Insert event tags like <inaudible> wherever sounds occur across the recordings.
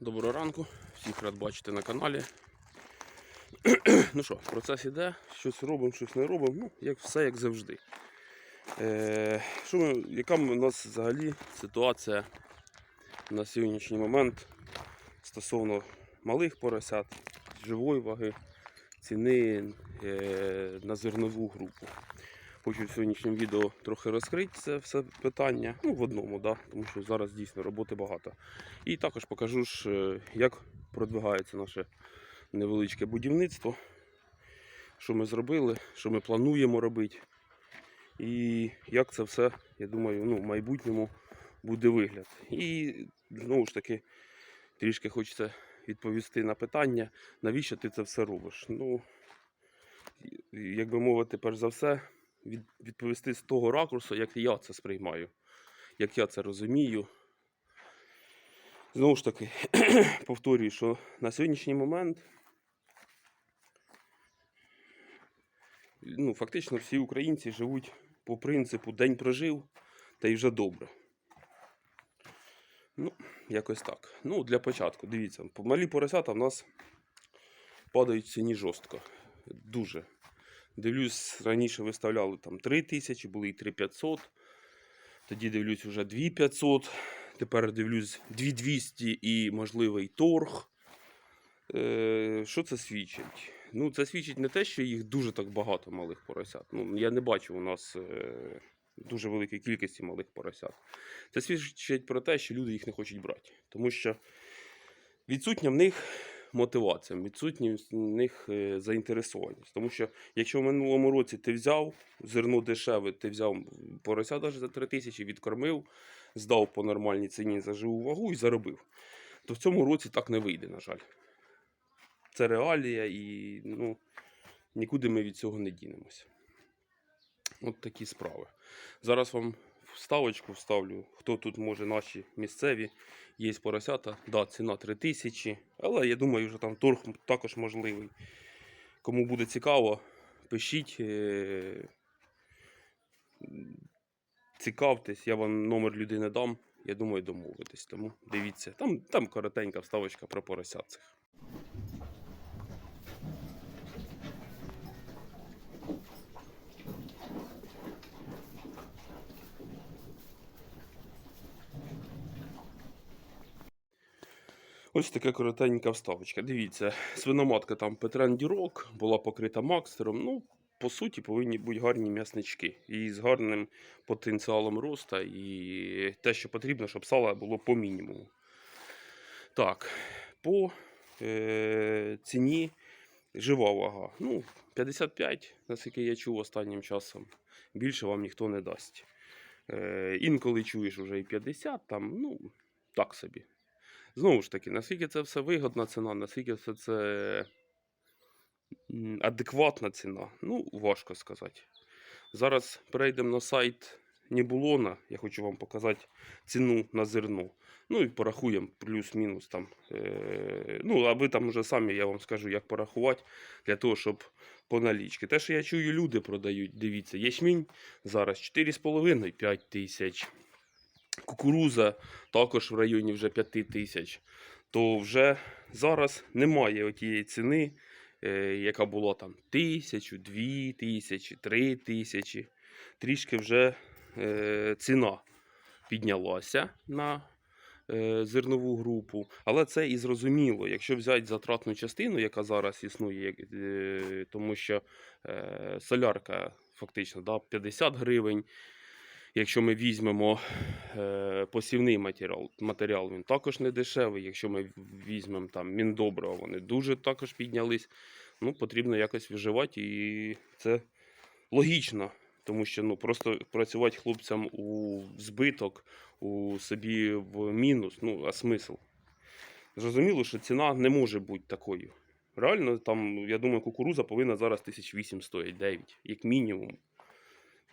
Доброго ранку, всіх рад бачити на каналі. <clears throat> ну що, процес іде, щось робимо, щось не робимо, ну, як все як завжди. Е, що ми, яка у нас взагалі ситуація на сьогоднішній момент стосовно малих поросят, живої ваги, ціни е, на зернову групу. Хочу в сьогоднішньому відео трохи розкрити це все питання, ну в одному, да, тому що зараз дійсно роботи багато. І також покажу е, як продвигається наше невеличке будівництво, що ми зробили, що ми плануємо робити. І як це все, я думаю, ну, в майбутньому буде вигляд. І знову ж таки, трішки хочеться відповісти на питання, навіщо ти це все робиш. Ну, як би мовити, перш за все, відповісти з того ракурсу, як я це сприймаю, як я це розумію. Знову ж таки, <clears throat> повторюю, що на сьогоднішній момент ну, фактично всі українці живуть по принципу день прожив та й вже добре. Ну, якось так. Ну, для початку, дивіться, малі поросята в нас падають в ціні жорстко. Дуже. Дивлюсь, раніше виставляли там 3 тисячі, були і 3500. Тоді дивлюсь вже 2500. Тепер дивлюсь 2200 і можливий торг. Е, що це свідчить? Ну, це свідчить не те, що їх дуже так багато малих поросят. Ну, я не бачу у нас е, дуже великої кількості малих поросят. Це свідчить про те, що люди їх не хочуть брати. Тому що відсутня в них мотивація, відсутня в них е, заінтересованість. Тому що якщо в минулому році ти взяв зерно дешеве, ти взяв порося навіть за 3 тисячі, відкормив, здав по нормальній ціні за живу вагу і заробив, то в цьому році так не вийде, на жаль. Це реалія і ну, нікуди ми від цього не дінемося. От такі справи. Зараз вам вставочку вставлю, хто тут може наші місцеві. Є поросята, да, ціна 3000, але я думаю, вже там торг також можливий. Кому буде цікаво, пишіть, е, цікавтесь, я вам номер людини дам. Я думаю, домовитись. Тому дивіться, там, там коротенька вставочка про поросят. Ось така коротенька вставочка. Дивіться, свиноматка там Петрен була покрита макстером. Ну, по суті, повинні бути гарні м'яснички. І з гарним потенціалом росту, і те, що потрібно, щоб сало було по мінімуму. Так, по е, ціні жива вага. Ну, 55, наскільки я чув останнім часом. Більше вам ніхто не дасть. Е, інколи чуєш вже і 50, там, ну, так собі. Знову ж таки, наскільки це все вигодна ціна, наскільки все це адекватна ціна, ну, важко сказати. Зараз перейдемо на сайт Небулона. Я хочу вам показати ціну на зерно. Ну і порахуємо плюс-мінус там. Е, ну, а ви там вже самі я вам скажу, як порахувати для того, щоб по налічки. Те, що я чую, люди продають, дивіться, ячмінь зараз 4,5-5 тисяч. Кукуруза також в районі вже 5 тисяч. То вже зараз немає тієї ціни, е, яка була там тисячу, дві тисячі, три тисячі. Трішки вже е, ціна піднялася на е, зернову групу. Але це і зрозуміло, якщо взяти затратну частину, яка зараз існує, тому що солярка фактично да, 50 гривень. Якщо ми візьмемо е, посівний матеріал, матеріал, він також не дешевий. Якщо ми візьмемо там міндобрива, вони дуже також піднялись. Ну, потрібно якось виживати, і це логічно, тому що ну, просто працювати хлопцям у збиток, у собі в мінус, ну, а смисл? Зрозуміло, що ціна не може бути такою. Реально, там, я думаю, кукуруза повинна зараз 1800 стоїть 9, як мінімум.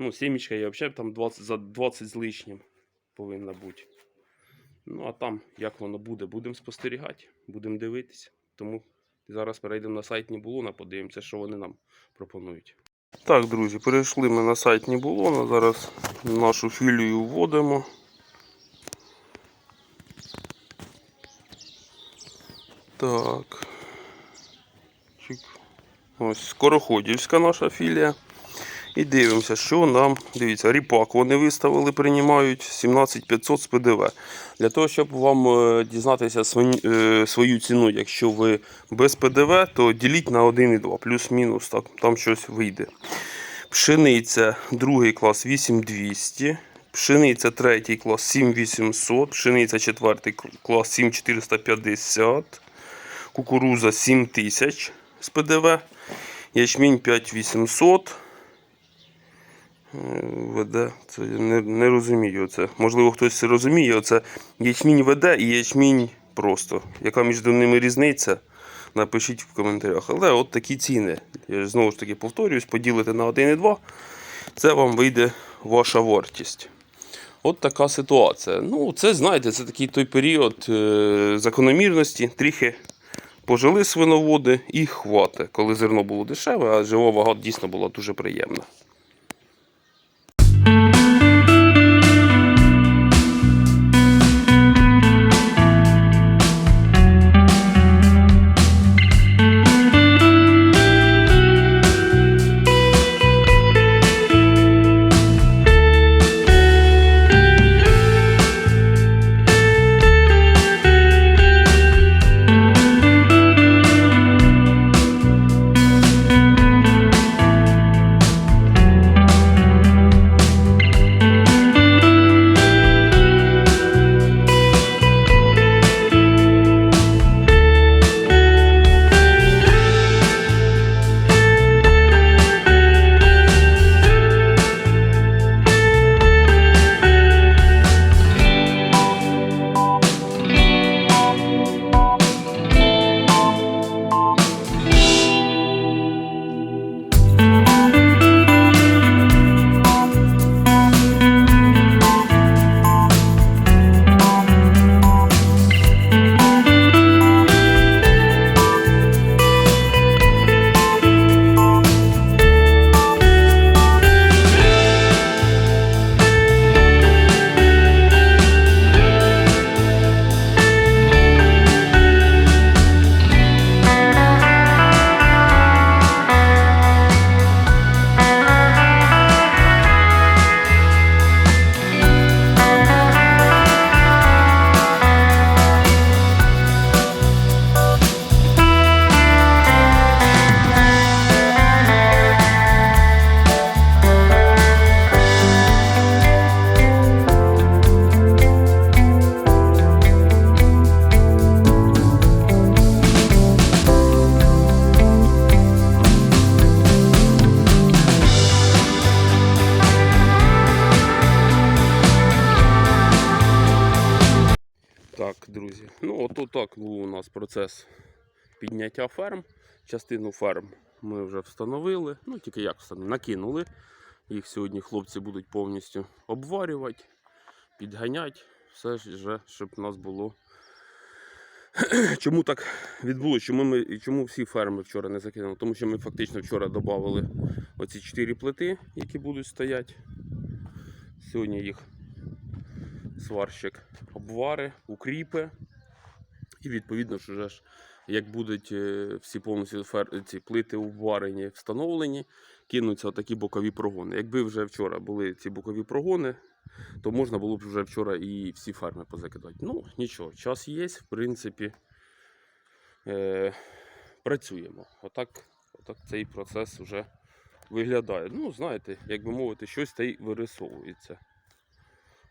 Ну, сімечка я взагалі там 20, за 20 з лишнім повинна бути. Ну, а там, як воно буде, будемо спостерігати, будемо дивитися. Тому зараз перейдемо на сайт Нібулона, подивимося, що вони нам пропонують. Так, друзі, перейшли ми на сайт Нібулона. Зараз нашу філію вводимо. Так. Ось Скороходівська наша філія. І дивимося, що нам. Дивіться, ріпак вони виставили, приймають 17500 з ПДВ. Для того, щоб вам е, дізнатися е, свою ціну, якщо ви без ПДВ, то діліть на 1,2, плюс-мінус, так, там щось вийде. Пшениця, другий клас 8200. Пшениця третій клас 7800. Пшениця четвертий клас 7450. Кукуруза 7000 з ПДВ. Ячмінь 5800. Веде, це я не, не розумію це. Можливо, хтось це розуміє. Оце ячмінь веде і ячмінь просто. Яка між ними різниця? Напишіть в коментарях. Але от такі ціни. Я знову ж таки повторююсь, поділите на 1,2. Це вам вийде ваша вартість. От така ситуація. Ну, це знаєте, це такий той період е, закономірності. Трохи пожили свиноводи і хвати, коли зерно було дешеве, а жива вага дійсно була дуже приємна. Так був у нас процес підняття ферм. Частину ферм ми вже встановили. Ну, тільки як встановили, накинули. Їх сьогодні хлопці будуть повністю обварювати, підганяти. Все ж щоб у нас було. <clears throat> Чому так відбулося? Чому, ми, чому всі ферми вчора не закинули? Тому що ми фактично вчора додали оці 4 плити, які будуть стояти. Сьогодні їх сварщик обвари, укріпи. І відповідно ж, вже ж, як будуть е, всі повністю фер... ці плити обварені, встановлені, кинуться такі бокові прогони. Якби вже вчора були ці бокові прогони, то можна було б вже вчора і всі ферми позакидати. Ну, нічого, час є, в принципі, е... працюємо. Отак, отак цей процес вже виглядає. Ну, знаєте, як би мовити, щось та й вирисовується.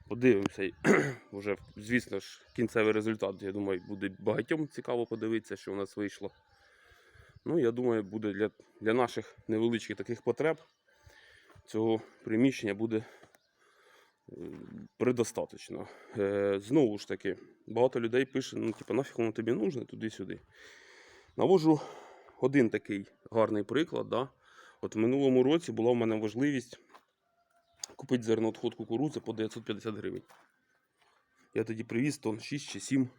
Подивимося. <clears throat> Вже, звісно ж, кінцевий результат, я думаю, буде багатьом цікаво подивитися, що у нас вийшло. Ну, я думаю, буде для, для наших невеличких таких потреб цього приміщення буде е, предостаточно. Е, знову ж таки, багато людей пише, ну, типу, нафіг воно тобі нужне туди-сюди. Навожу один такий гарний приклад. Да? От в минулому році була в мене можливість купити зерноотход кукурудзи по 950 гривень. Я тоді привіз тонн 6 чи 7.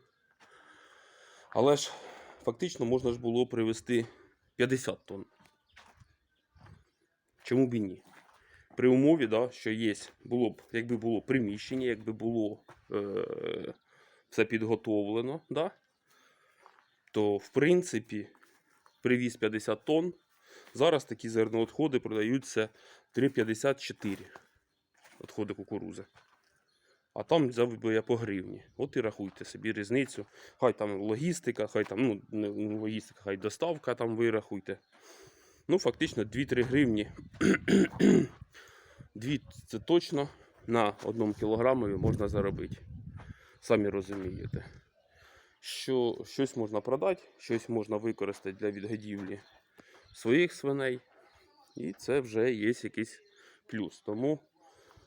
Але ж фактично можна ж було привезти 50 тонн. Чому б і ні? При умові, да, що є, було б, якби було приміщення, якби було е, все підготовлено, да, то в принципі привіз 50 тонн. Зараз такі зерноотходи продаються 3,54 відходи кукурузи. А там взяв би я по гривні. От і рахуйте собі різницю. Хай там логістика, хай там, ну, логістика, хай доставка там ви рахуйте. Ну, фактично 2-3 гривні. <clears throat> Дві це точно на одному кілограмові можна заробити. Самі розумієте. Що щось можна продати, щось можна використати для відгодівлі своїх свиней. І це вже є якийсь плюс. Тому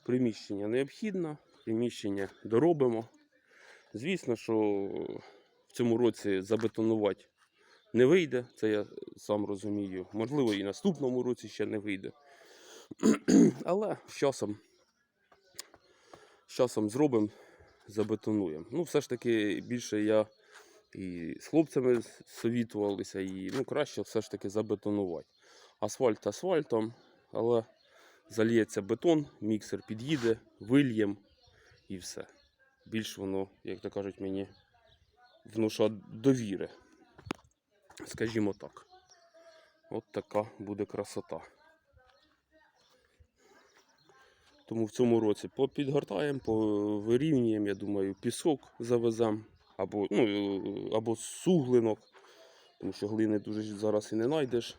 приміщення необхідно, приміщення доробимо. Звісно, що в цьому році забетонувати не вийде, це я сам розумію. Можливо, і наступному році ще не вийде. <clears throat> Але з часом, з часом зробимо, забетонуємо. Ну, все ж таки, більше я і з хлопцями совітувалися, і ну, краще все ж таки забетонувати. Асфальт асфальтом, але зальється бетон, міксер під'їде, вильєм і все. Більш воно, як то кажуть мені, внуша довіри. Скажімо так. От така буде красота. Тому в цьому році попідгортаємо, повирівнюємо, я думаю, пісок завеземо, або, ну, або суглинок, тому що глини дуже зараз і не знайдеш.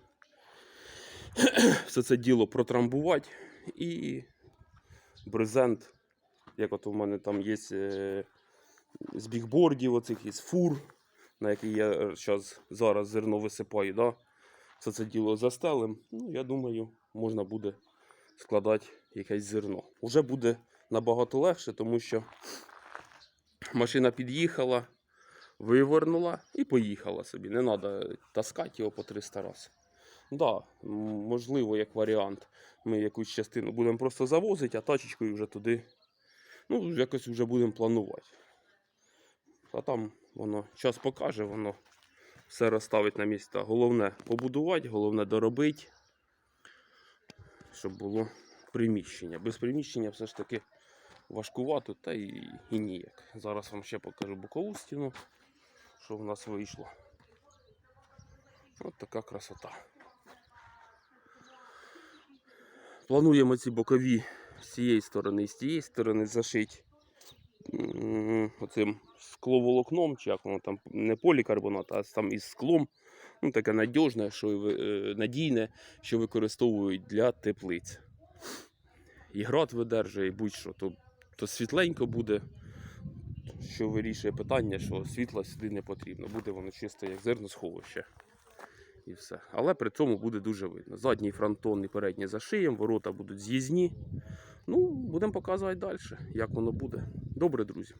<clears throat> Все це діло протрамбувати і брезент, як от у мене там є е, з бігбордів, оцих із фур, на який я зараз зерно висипаю. Да? Все це діло застелим. Ну, я думаю, можна буде складати якесь зерно. Уже буде набагато легше, тому що машина під'їхала, вивернула і поїхала собі. Не треба таскати його по 300 разів. Да, можливо, як варіант, ми якусь частину будемо просто завозити, а тачечкою вже туди, ну, якось вже будемо планувати. А там воно час покаже, воно все розставить на місця. Головне побудувати, головне доробити, щоб було приміщення. Без приміщення все ж таки важкувато, та і, і ніяк. Зараз вам ще покажу бокову стіну, що в нас вийшло. От така красота. Плануємо ці бокові з цієї сторони і з тієї сторони зашити оцим скловолокном, чи як воно там не полікарбонат, а там із склом. Ну, таке надіжне, що е, надійне, що використовують для теплиць. І град видержує, і будь-що, то, то світленько буде, що вирішує питання, що світла сюди не потрібно. Буде воно чисто як зерносховище. І все. Але при цьому буде дуже видно. Задній фронтон і передній за шиєм, ворота будуть з'їзні. Ну, будемо показувати далі, як воно буде. Добре, друзі.